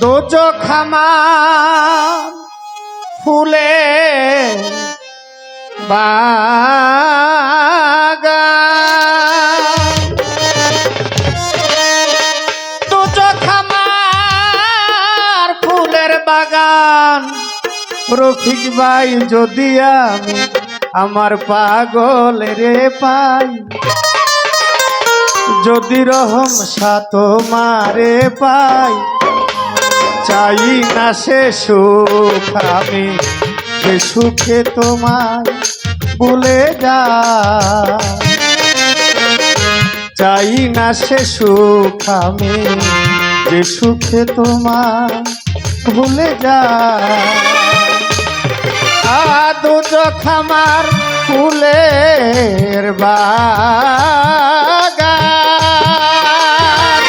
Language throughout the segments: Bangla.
দোজ খামা ফুলে দোজ খামার ফুলের বাগান। রফিক ভাই যদি আমি আমার পাগল রে পাই। যদি রহম সাত মারে পাই, চাই না সে সুখ আমি, সে সুখে তোমায় ভুলে যা চাই না সে সুখ আমি যে সুখে তোমায় ভুলে যা খামার ফুলের বাগান।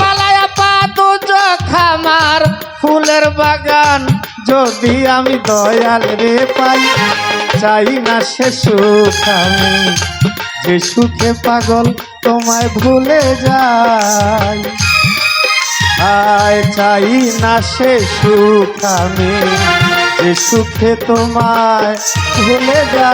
মালায়া পাদু খামার ফুলের বাগান, যদি আমি দয়াল রে পাই, চাই না সে সুখ আমি। যে সুখে পাগল তোমায় ভুলে যাই। আয়, চাই না সে সুখ আমি। সুখে তোমায় ভুলে যা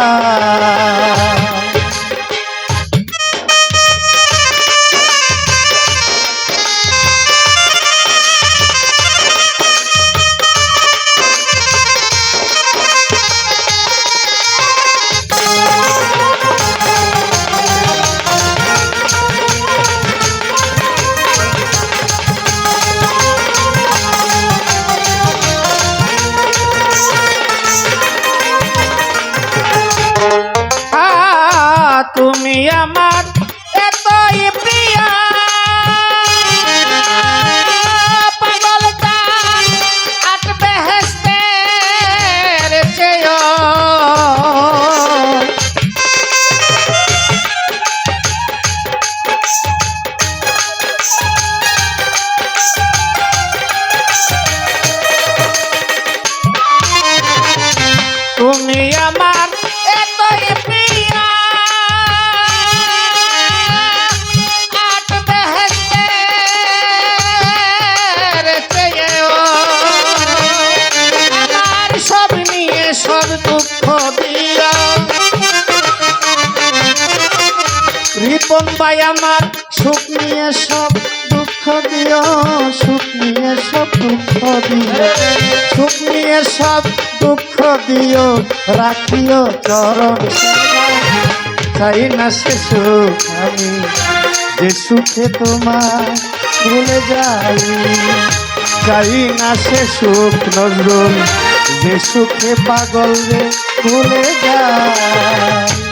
ভাই আমার, সুখ নিয়ে সব দুঃখ দিও, সুখ নিয়ে সব দুঃখ দিও। সুখ নিয়ে সব দুঃখ দিও, রাখিও চরণ। চাই না সে সুখ আমি, যে সুখে তোমার ভুলে যাই। চাই না সে সুখ নজরুল, যে সুখে পাগল রে ভুলে যায়।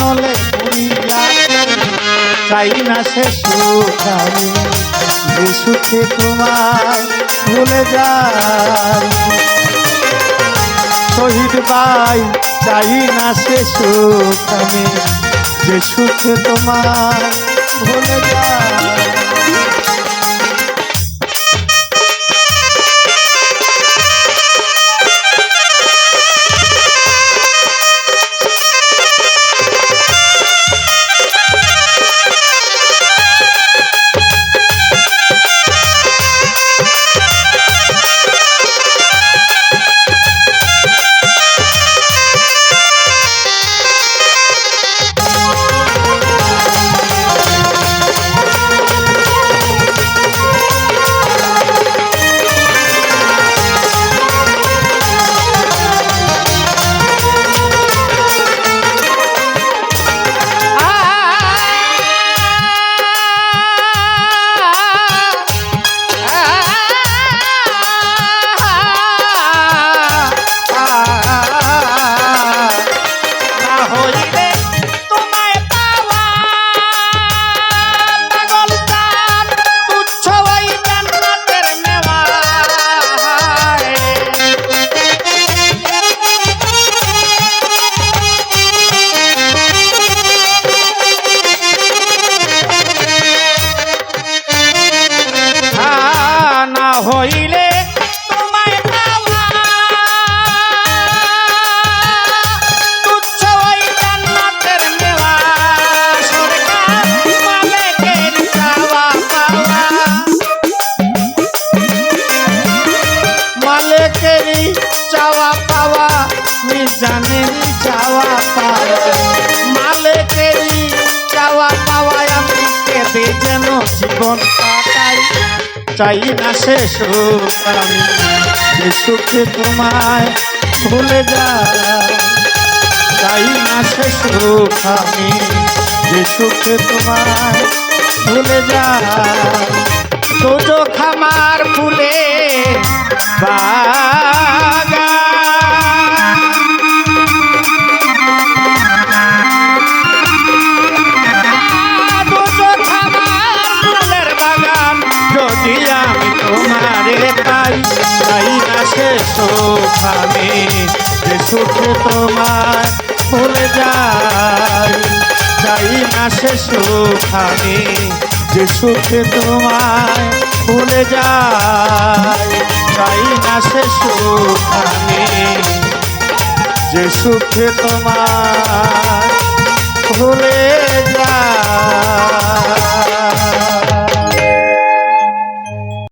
হলে পুরিয়া চাই না সে সুখ আমি সুখে তোমার ভুলে যাই। শহীদ ভাই, চাই না সে সুখ যে সুখে তোমার ভুলে যাই। কেঁদে যেন জীবন কাটাই। চাই না সে সুখ আমি, যে তোমায় ভুলে যাই। চাই না সে সুখ আমি, যে তোমায় ভুলে যাই। তোজো খামার ফুলে বাগান যদি আমি তোমারে পাই তাই না সে সুখ আমি যে সুখে তোমার ভুলে যাই যাই না সে সুখ আমি যে সুখে তোমায় ভুলে যাই যাই না সুখ আমি যে সুখে তোমার ভুলে যায়।